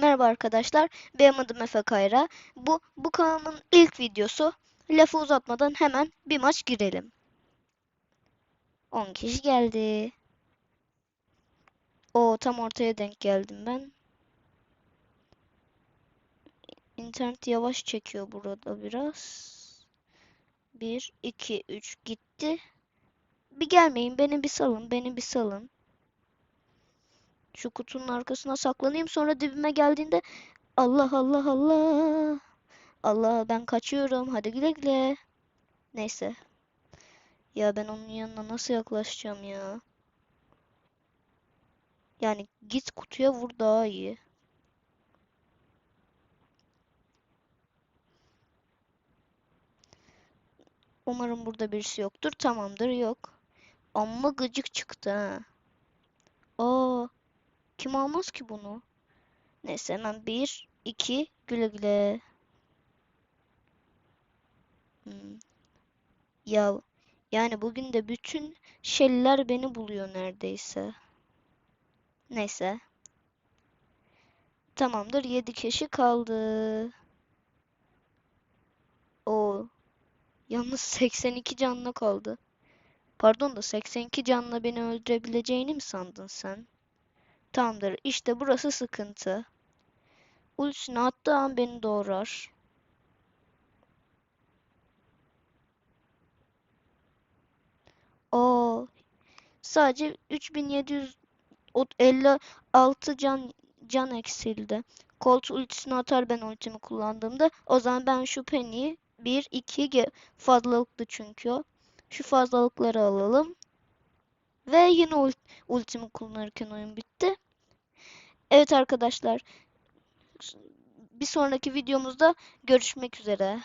Merhaba arkadaşlar, benim adım Efe Kayra. Bu, bu kanalın ilk videosu. Lafı uzatmadan hemen bir maç girelim. 10 kişi geldi. O tam ortaya denk geldim ben. İnternet yavaş çekiyor burada biraz. 1, 2, 3 gitti. Bir gelmeyin, beni bir salın, beni bir salın. Şu kutunun arkasına saklanayım sonra dibime geldiğinde Allah Allah Allah. Allah ben kaçıyorum. Hadi güle güle. Neyse. Ya ben onun yanına nasıl yaklaşacağım ya? Yani git kutuya vur daha iyi. Umarım burada birisi yoktur. Tamamdır yok. Amma gıcık çıktı ha. Aa, kim almaz ki bunu? Neyse hemen bir, iki, güle güle. Hmm. Ya yani bugün de bütün şeyler beni buluyor neredeyse. Neyse. Tamamdır 7 kişi kaldı. O. Yalnız 82 canlı kaldı. Pardon da 82 canla beni öldürebileceğini mi sandın sen? Tamamdır. İşte burası sıkıntı. Ultisini attığı an beni doğrar. Oo. Sadece 3756 can can eksildi. Colt ultisini atar ben ultimi kullandığımda. O zaman ben şu Penny'i 1 2 fazlalıklı çünkü. Şu fazlalıkları alalım. Ve yine ult ultimi kullanırken oyun bitti. Evet arkadaşlar. Bir sonraki videomuzda görüşmek üzere.